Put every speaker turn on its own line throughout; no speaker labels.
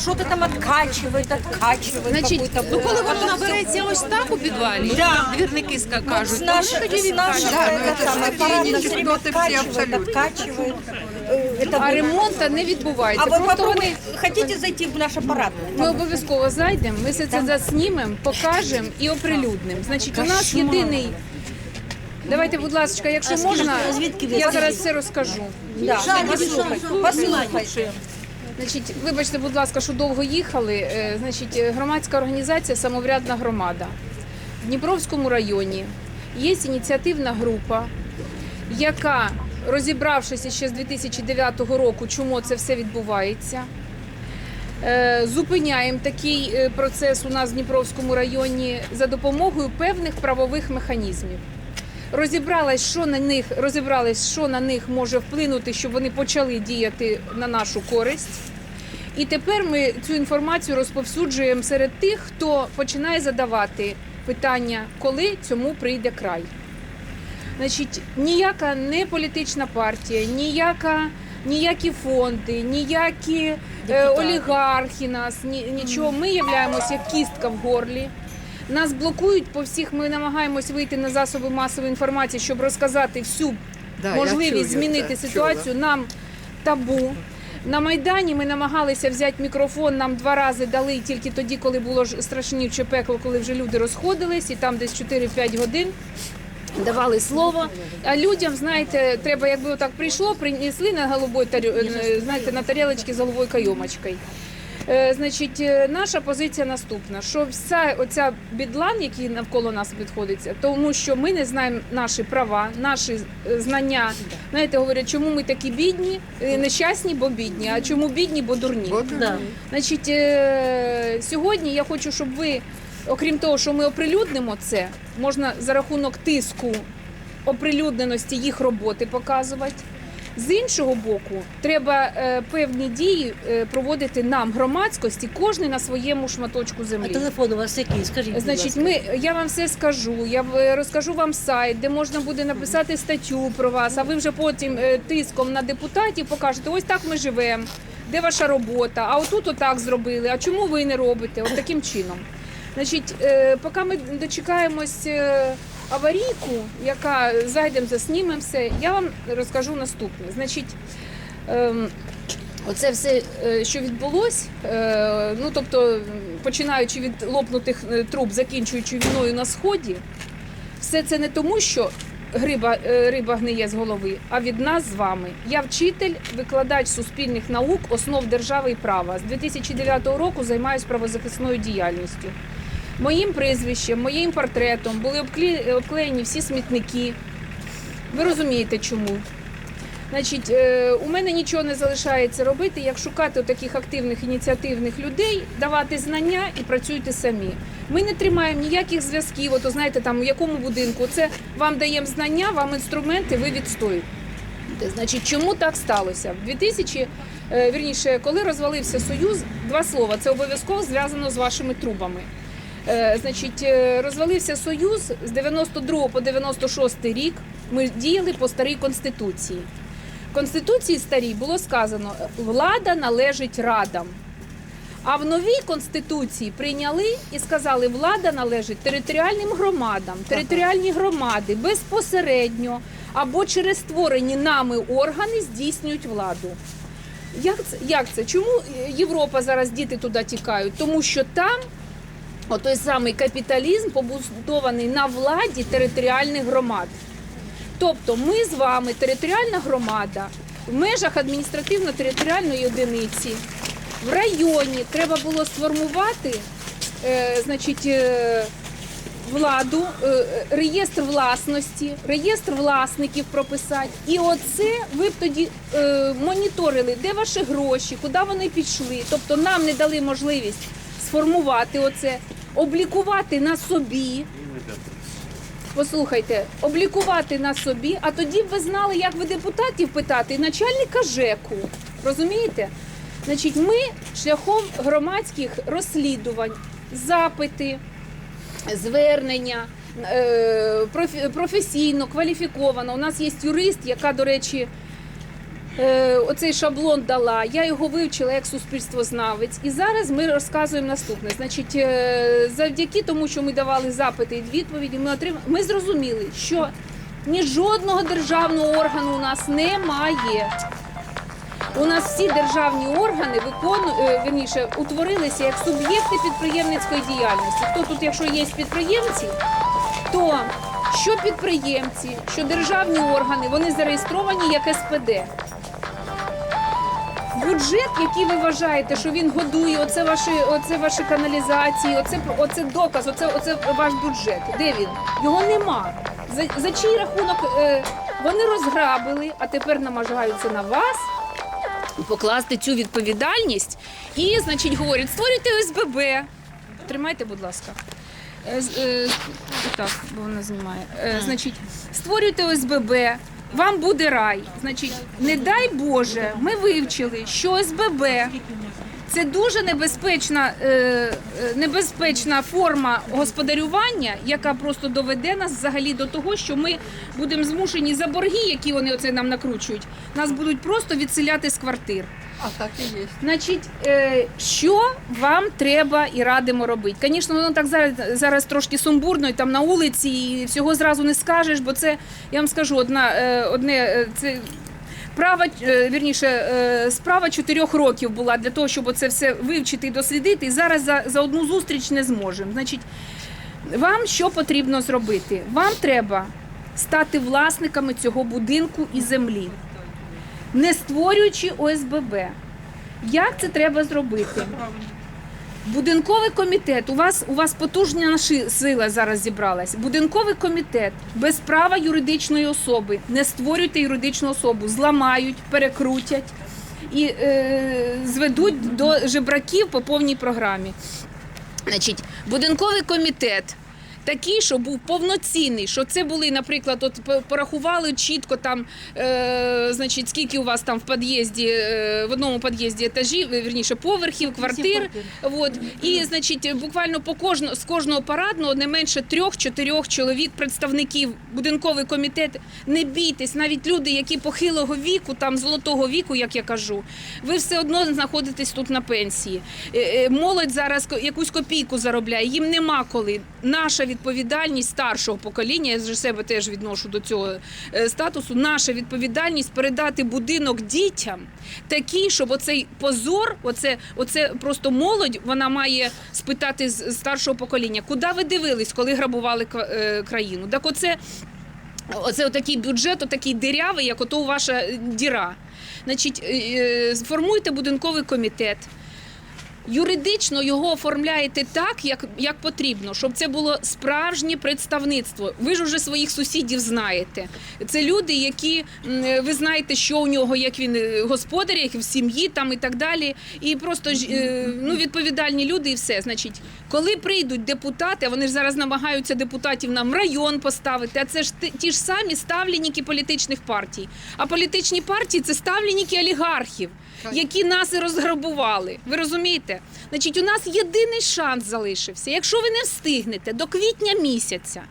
Что-то там откачивает, откачивает
Значить,
какую-то
ну коли
воду.
воно набереться ось так у підвалі,
Да.
двірники ска-
Ну,
кажуть,
с
то
нашего,
ми тоді
с нашего
відкачуємо.
это самое, аппарат нас время откачивает, откачивает. Э, Это
А
вот.
ремонту не
А
відбувається.
вы
Просто
попробуйте,
вони
хотите зайти в наш аппарат?
ми обов'язково зайдемо, ми все це заснімемо, покажемо і оприлюднимо. Значить, у нас єдиний. Давайте, будь ласка, якщо можна, я зараз все розкажу.
Да, послухайте, послухайте.
Значить, вибачте, будь ласка, що довго їхали. Е, Значить, громадська організація Самоврядна громада в Дніпровському районі є ініціативна група, яка, розібравшися ще з 2009 року, чому це все відбувається. е, Зупиняємо такий е, процес у нас в Дніпровському районі за допомогою певних правових механізмів. Розібралась, що на них розібралась, що на них може вплинути, щоб вони почали діяти на нашу користь. І тепер ми цю інформацію розповсюджуємо серед тих, хто починає задавати питання, коли цьому прийде край. Значить, ніяка не політична партія, ніяка, ніякі фонди, ніякі е, олігархи нас, ні, нічого. Ми являємося як кістка в горлі. Нас блокують по всіх. Ми намагаємось вийти на засоби масової інформації, щоб розказати всю
Да,
можливість
чую,
змінити
так,
ситуацію. Нам табу. На Майдані ми намагалися взяти мікрофон, нам два рази дали тільки тоді, коли було ж страшнюче пекло, коли вже люди розходились, і там десь 4-5 годин давали слово. А людям, знаєте, треба, якби отак прийшло, принесли на голубой е, знаєте, на тарілочці з головою кайомочкою. Е, Значить, е, наша позиція наступна: що вся оця бідлан, який навколо нас відходиться, тому що ми не знаємо наші права, наші е, знання. Знаєте, говорять, чому ми такі бідні, нещасні, бо бідні. А чому бідні, бо дурні?
Да.
Значить, сьогодні я хочу, щоб ви, окрім того, що ми оприлюднимо це, можна за рахунок тиску оприлюдненості їх роботи показувати. З іншого боку, треба е, певні дії е, проводити нам, громадськості, кожен на своєму шматочку
А
землі.
телефон у вас який? Скажіть, будь
Значить,
ласка.
ми я вам все скажу. Я в- розкажу вам сайт, де можна буде написати статтю про вас. А ви вже потім е, тиском на депутатів покажете, ось так ми живемо. Де ваша робота? А отут отак зробили. А чому ви не робите? От таким чином. Значить, е, поки ми дочекаємось е, аварійку, яка зайдемо, заснімемо все, я вам розкажу наступне. Значить, ем, Оце все, е, що відбулось, е, ну тобто, починаючи від лопнутих е, труб, закінчуючи війною на сході, все це не тому, що гриба, е, риба гниє з голови, а від нас з вами. Я вчитель, викладач суспільних наук, основ держави і права. З 2009 року займаюся правозахисною діяльністю. Моїм прізвищем, моїм портретом були обкле- обклеєні всі смітники. Ви розумієте, чому? Значить, е, у мене нічого не залишається робити, як шукати таких активних ініціативних людей, давати знання і працюйте самі. Ми не тримаємо ніяких зв'язків. Ото знаєте, там у якому будинку це вам даємо знання, вам інструменти, ви відстоюєте. Значить, чому так сталося? В 2000, е, вірніше, коли розвалився союз, два слова. Це обов'язково зв'язано з вашими трубами. Е, Значить, е, розвалився союз з 92 по 96 рік. Ми діяли по старій конституції. В конституції старій було сказано, влада належить радам. А в новій конституції прийняли і сказали, влада належить територіальним громадам. Територіальні громади безпосередньо або через створені нами органи здійснюють владу. Як це? Як це? Чому Європа зараз діти туди тікають? Тому що там той самий капіталізм побудований на владі територіальних громад. Тобто ми з вами, територіальна громада, в межах адміністративно-територіальної одиниці, в районі треба було сформувати е, значить, е, владу, е, реєстр власності, реєстр власників прописати. І оце ви б тоді е, моніторили, де ваші гроші, куди вони пішли. Тобто нам не дали можливість сформувати оце, облікувати на собі. Послухайте, облікувати на собі, а тоді б ви знали, як ви депутатів питати, начальника ЖЕКу. Розумієте? Значить, ми шляхом громадських розслідувань, запити, звернення е, професійно, кваліфіковано. У нас є юрист, яка, до речі, оцей шаблон дала. Я його вивчила як суспільствознавець. І зараз ми розказуємо наступне. Значить, е, завдяки тому, що ми давали запити і відповіді, ми отримали. Ми зрозуміли, що ні жодного державного органу у нас немає. У нас всі державні органи виконують, верніше, утворилися як суб'єкти підприємницької діяльності. Хто тут, якщо є підприємці, то що підприємці, що державні органи, вони зареєстровані як СПД. Бюджет, який ви вважаєте, що він годує, оце ваші, оце ваші каналізації, оце, оце доказ, оце, оце ваш бюджет. Де він? Його нема. За, за чий рахунок е, вони розграбили, а тепер намагаються на вас покласти цю відповідальність і, значить, говорять, створюйте ОСББ. Тримайте, будь ласка. Е, е, Так, бо вона знімає. Е, Значить, створюйте ОСББ, вам буде рай. Значить, не дай Боже, ми вивчили, що СББ це дуже небезпечна, е, е, небезпечна форма господарювання, яка просто доведе нас взагалі до того, що ми будемо змушені за борги, які вони оце нам накручують, нас будуть просто відселяти з квартир.
А так і є.
Значить, е, що вам треба і радимо робити? Звісно, воно так зараз, зараз трошки сумбурно, і там на вулиці, і всього зразу не скажеш, бо це, я вам скажу, одна, е, одне, е, це права, вірніше, справа чотирьох років була для того, щоб це все вивчити і дослідити. І зараз за, за одну зустріч не зможемо. Значить, вам що потрібно зробити? Вам треба стати власниками цього будинку і землі, не створюючи ОСББ. Як це треба зробити? Будинковий комітет. У вас у вас потужна сила зараз зібралась. Будинковий комітет без права юридичної особи. Не створюйте юридичну особу, зламають, перекрутять і е, зведуть до жебраків по повній програмі. Значить, будинковий комітет. Такий, що був повноцінний, що це були, наприклад, от порахували чітко там, е, значить, скільки у вас там в під'їзді, е, в одному під'їзді етажів, е, вірніше, поверхів, квартир. От. І, значить, буквально по кожного, з кожного парадного не менше трьох-чотирьох чоловік, представників будинковий комітет. Не бійтесь, навіть люди, які похилого віку, там золотого віку, як я кажу, ви все одно знаходитесь тут на пенсії. Е, е, Молодь зараз якусь копійку заробляє, їм нема коли. Наша відповідальність старшого покоління, я ж себе теж відношу до цього е, статусу. Наша відповідальність передати будинок дітям такий, щоб оцей позор, оце, оце просто молодь, вона має спитати з старшого покоління, куди ви дивились, коли грабували е, країну. Так оце. Оце отакий бюджет, отакий дирявий, як ото ваша діра. Значить, е, е, сформуйте будинковий комітет. Юридично його оформляєте так, як, як потрібно, щоб це було справжнє представництво. Ви ж уже своїх сусідів знаєте. Це люди, які ви знаєте, що у нього, як він е, господар, як в сім'ї там і так далі. І просто е, ну, відповідальні люди, і все. Значить, коли прийдуть депутати, вони ж зараз намагаються депутатів нам район поставити, а це ж ті ж самі ставленники політичних партій. А політичні партії це ставленники олігархів які нас і розграбували. Ви розумієте? Значить, у нас єдиний шанс залишився. Якщо ви не встигнете до квітня місяця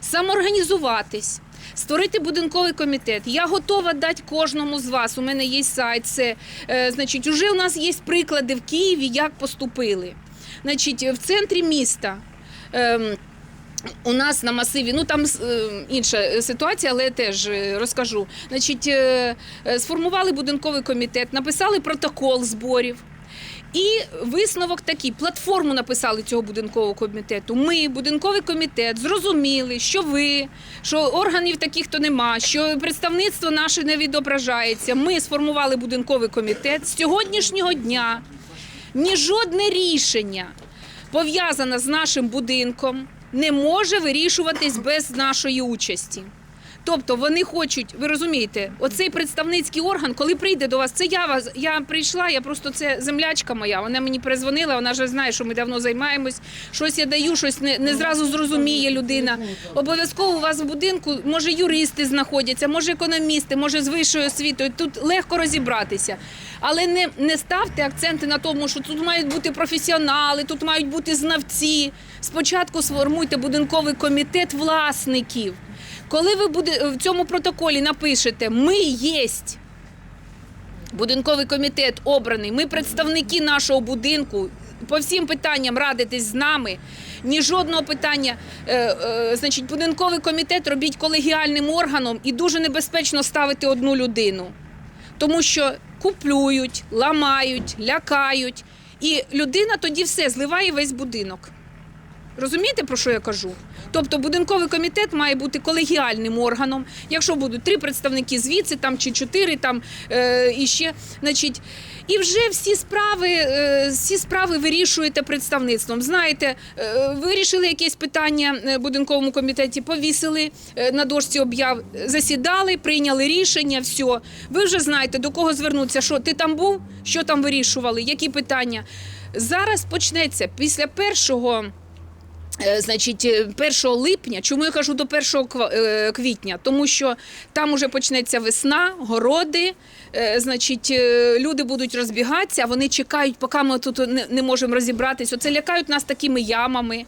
самоорганізуватись. Створити будинковий комітет. Я готова дати кожному з вас. У мене є сайт. Це е, значить, уже у нас є приклади в Києві, як поступили. Значить, в центрі міста. ем, у нас на масиві, ну там е, інша ситуація, але теж е, розкажу. Значить, е, сформували будинковий комітет, написали протокол зборів. І висновок такий: платформу написали цього будинкового комітету. Ми, будинковий комітет, зрозуміли, що ви, що органів таких то нема, що представництво наше не відображається. Ми сформували будинковий комітет з сьогоднішнього дня. Ні жодне рішення пов'язане з нашим будинком не може вирішуватись без нашої участі. Тобто вони хочуть, ви розумієте, оцей представницький орган, коли прийде до вас, це я вас. Я прийшла, я просто це землячка моя. Вона мені перезвонила, вона вже знає, що ми давно займаємось. Щось я даю, щось не, не зразу зрозуміє людина. Обов'язково у вас в будинку може юристи знаходяться, може економісти, може з вищою освітою. Тут легко розібратися. Але не, не ставте акценти на тому, що тут мають бути професіонали, тут мають бути знавці. Спочатку сформуйте будинковий комітет власників. Коли ви буде в цьому протоколі напишете Ми єсть Будинковий комітет обраний. Ми представники нашого будинку. По всім питанням радитесь з нами. Ні жодного питання. Е, е, значить, будинковий комітет робіть колегіальним органом і дуже небезпечно ставити одну людину. Тому що куплюють, ламають, лякають. І людина тоді все зливає весь будинок. Розумієте, про що я кажу? Тобто будинковий комітет має бути колегіальним органом. Якщо будуть три представники звідси, там чи чотири, там е, і ще, значить, і вже всі справи, е, всі справи вирішуєте представництвом. Знаєте, е, вирішили якесь питання е, будинковому комітеті, повісили е, на дошці об'яв, засідали, прийняли рішення. все. Ви вже знаєте, до кого звернутися. Що ти там був? Що там вирішували? Які питання? Зараз почнеться після першого. Е, Значить, е, 1 липня, чому я кажу до 1 е, квітня? Тому що там уже почнеться весна, городи, е, значить, е, люди будуть розбігатися, вони чекають, поки ми тут не, можемо розібратися. Оце лякають нас такими ямами,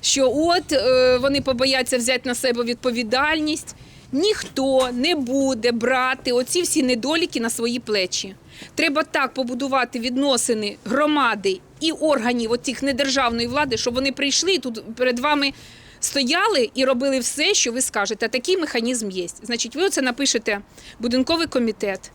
що от е, вони побояться взяти на себе відповідальність. Ніхто не буде брати оці всі недоліки на свої плечі. Треба так побудувати відносини громади і органів оцих недержавної влади, щоб вони прийшли тут перед вами стояли і робили все, що ви скажете. Такий механізм є. Значить, ви оце напишете будинковий комітет.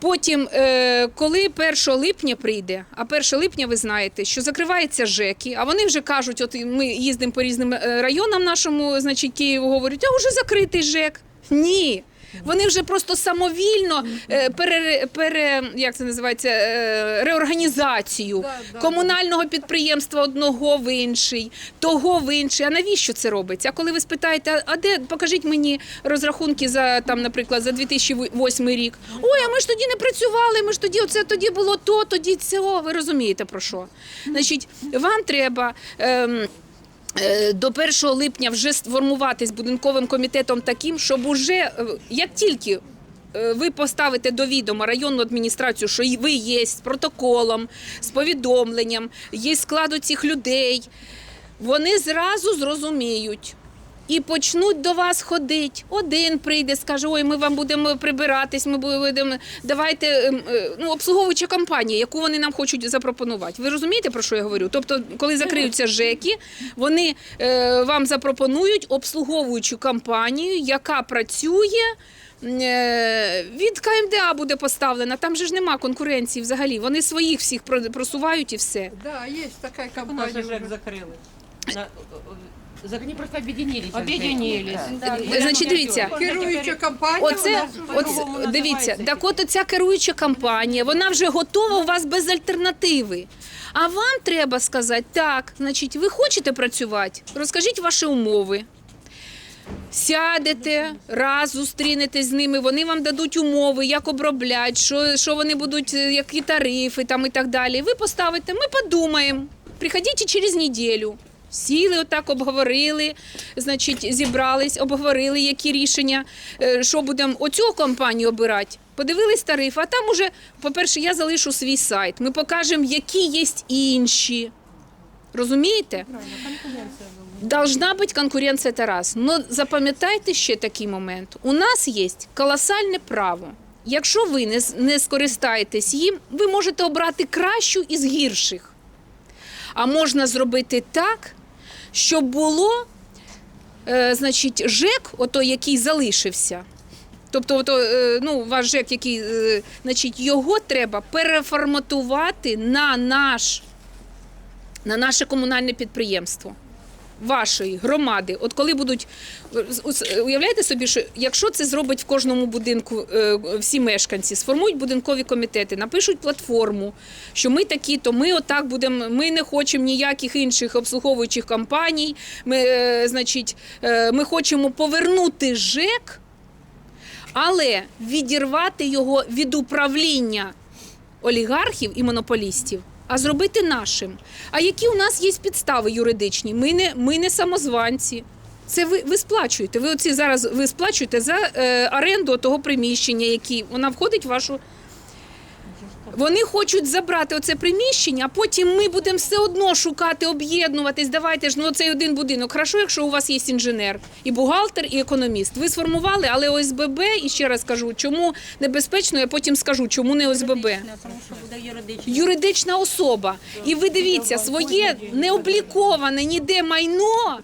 Потім, е, коли 1 липня прийде, а 1 липня ви знаєте, що закриваються ЖЕКи, а вони вже кажуть, от ми їздимо по різним е, районам нашому, значить, Києву, говорять, а вже закритий ЖЕК. Ні. Вони вже просто самовільно е, пере, пере, як це називається, е, реорганізацію комунального підприємства одного в інший, того в інший. А навіщо це робиться? А коли ви спитаєте, а де покажіть мені розрахунки за там, наприклад, за 2008 рік? Ой, а ми ж тоді не працювали. Ми ж тоді оце тоді було то, тоді цього. Ви розумієте про що? Значить, вам треба. Е, До 1 липня вже сформуватись будинковим комітетом таким, щоб уже е, як тільки е, ви поставите до відома районну адміністрацію, що ви є з протоколом, з повідомленням, є склад цих людей, вони зразу зрозуміють. І почнуть до вас ходити. Один прийде, скаже: ой, ми вам будемо прибиратись, ми будемо. Давайте ем, е, ну, обслуговуюча компанія, яку вони нам хочуть запропонувати. Ви розумієте, про що я говорю? Тобто, коли закриються ЖЕКи, вони е, вам запропонують обслуговуючу компанію, яка працює. е, Від КМДА буде поставлена, там же ж нема конкуренції взагалі. Вони своїх всіх про- просувають і все.
Да, есть такая
У нас
компания.
же ЖЭК
уже.
закрыли. На- За- Они просто объединились.
Объединились.
Да.
Е, Значить, дивіться,
Керуюча компанія у
Оце,
нас уже
оце
по-другому
дивіться,
називається.
так от ця керуюча компанія, вона вже готова у вас без альтернативи. А вам треба сказати, так, значить, ви хочете працювати? Розкажіть ваші умови. Сядете, раз зустрінетесь з ними, вони вам дадуть умови, як оброблять, що, що вони будуть, е, які тарифи там і так далі. Ви поставите, ми подумаємо. Приходіть через неділю. Сіли, отак обговорили, значить, зібрались, обговорили, які рішення, е, що будемо оцю компанію обирати. Подивились тариф, а там уже, по-перше, я залишу свій сайт. Ми покажемо, які є інші. Розумієте? Должна бути конкуренція раз. Но запам'ятайте ще такий момент. У нас є колосальне право. Якщо ви не, не скористаєтесь їм, ви можете обрати кращу із гірших. А можна зробити так, щоб було, е, значить, ЖЕК, ото, який залишився. Тобто, ото, е, ну, ваш ЖЕК, який, е, значить, його треба переформатувати на наш на наше комунальне підприємство вашої громади. От коли будуть уявляєте собі, що якщо це зробить в кожному будинку е, всі мешканці, сформують будинкові комітети, напишуть платформу, що ми такі, то ми отак будемо. Ми не хочемо ніяких інших обслуговуючих компаній. Ми, е, значить, е, ми хочемо повернути ЖЕК, але відірвати його від управління олігархів і монополістів, а зробити нашим. А які у нас є підстави юридичні? Ми не, ми не самозванці. Це ви, ви сплачуєте. Ви оці зараз ви сплачуєте за е, оренду того приміщення, які вона входить в вашу. Вони хочуть забрати оце приміщення, а потім ми будемо все одно шукати, об'єднуватись. Давайте ж ну оцей один будинок. Хорошо, якщо у вас є інженер, і бухгалтер, і економіст. Ви сформували, але ОСББ, і ще раз кажу, чому небезпечно, я потім скажу, чому не ОСББ. Юридична особа. І ви дивіться, своє необліковане ніде майно,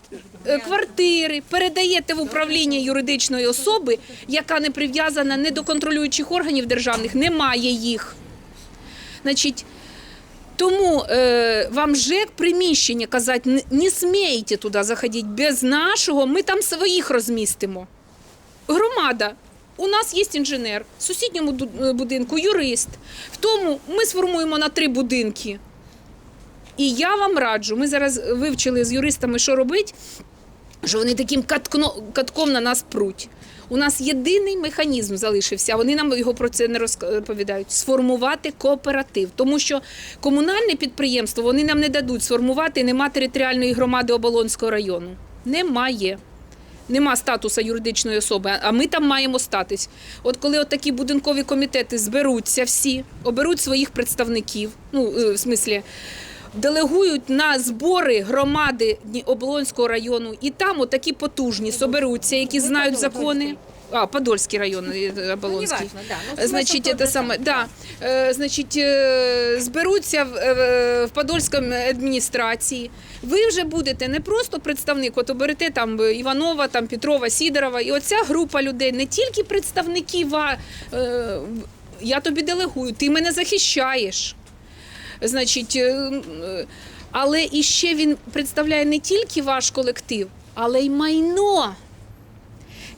е, квартири передаєте в управління юридичної особи, яка не прив'язана не до контролюючих органів державних, немає їх. Значить, тому е, вам ЖЕК приміщення казати, не, не смійте туди заходити без нашого, ми там своїх розмістимо. Громада. У нас є інженер, в сусідньому е, будинку юрист. В тому ми сформуємо на три будинки. І я вам раджу, ми зараз вивчили з юристами, що робити, що вони таким катком на нас пруть. У нас єдиний механізм залишився, вони нам його про це не розповідають. Сформувати кооператив. Тому що комунальне підприємство вони нам не дадуть сформувати, нема територіальної громади Оболонського району. Немає. Нема статусу юридичної особи, а ми там маємо статус. От коли от такі будинкові комітети зберуться всі, оберуть своїх представників, ну, е, в смислі, делегують на збори громади Оболонського району, і там от такі потужні соберуться, які знають закони. А, Подольський район е, Оболонський.
неважно, да. Ну,
Значить, це саме, да. Е, значить, е, зберуться в, в Подольській адміністрації. Ви вже будете не просто представник, от оберете там Іванова, там Петрова, Сідорова, і оця група людей, не тільки представники ва, е, я тобі делегую, ти мене захищаєш. Значить, е, е, але і ще він представляє не тільки ваш колектив, але й майно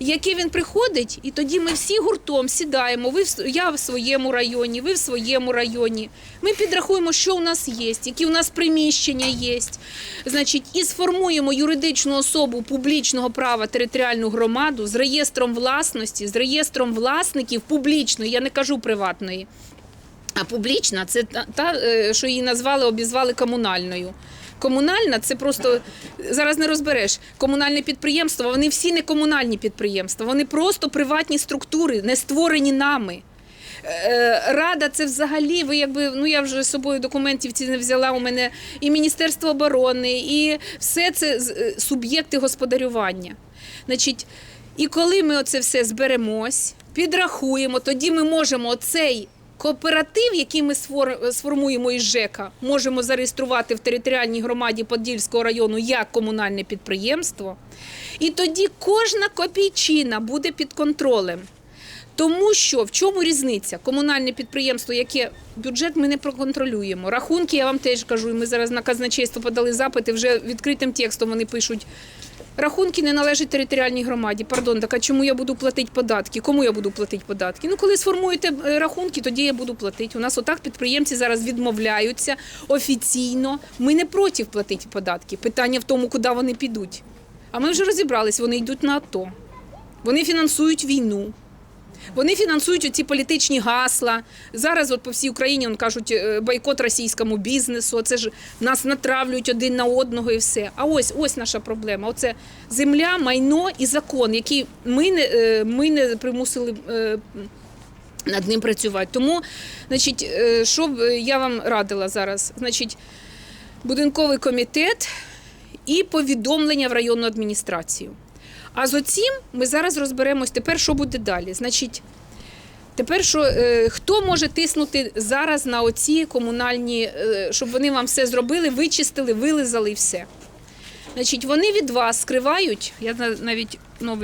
яке він приходить, і тоді ми всі гуртом сідаємо. Ви в я в своєму районі, ви в своєму районі. Ми підрахуємо, що у нас є, які у нас приміщення є. Значить, і сформуємо юридичну особу публічного права територіальну громаду з реєстром власності, з реєстром власників публічної, я не кажу приватної. А публічна це та, е, що її назвали, обізвали комунальною. Комунальна це просто зараз не розбереш. Комунальне підприємство, вони всі не комунальні підприємства, вони просто приватні структури, не створені нами. Е, Рада це взагалі, ви якби ну я вже з собою документів ці не взяла. У мене і Міністерство оборони, і все це е, суб'єкти господарювання. Значить, і коли ми оце все зберемось, підрахуємо, тоді ми можемо оцей кооператив, який ми сформуємо із ЖЕКа, можемо зареєструвати в територіальній громаді Подільського району як комунальне підприємство. І тоді кожна копійчина буде під контролем. Тому що в чому різниця? Комунальне підприємство, яке бюджет ми не проконтролюємо. Рахунки, я вам теж кажу, ми зараз на казначейство подали запити, вже відкритим текстом вони пишуть. Рахунки не належать територіальній громаді. Пардон, так а чому я буду платити податки? Кому я буду платити податки? Ну, коли сформуєте е, рахунки, тоді я буду платити. У нас отак підприємці зараз відмовляються офіційно. Ми не проти платити податки. Питання в тому, куди вони підуть. А ми вже розібрались, вони йдуть на АТО. Вони фінансують війну. Вони фінансують оці політичні гасла. Зараз, от по всій Україні, он кажуть, е, бойкот російському бізнесу. Це ж нас натравлюють один на одного і все. А ось ось наша проблема. Оце земля, майно і закон, який ми не, е, ми не примусили. е, Над ним працювати. Тому, значить, що б я вам радила зараз? Значить, будинковий комітет і повідомлення в районну адміністрацію. А з оцім ми зараз розберемось тепер, що буде далі. Значить, тепер що е, хто може тиснути зараз на оці комунальні, е, щоб вони вам все зробили, вичистили, вилизали і все. Значить, вони від вас скривають, я навіть новий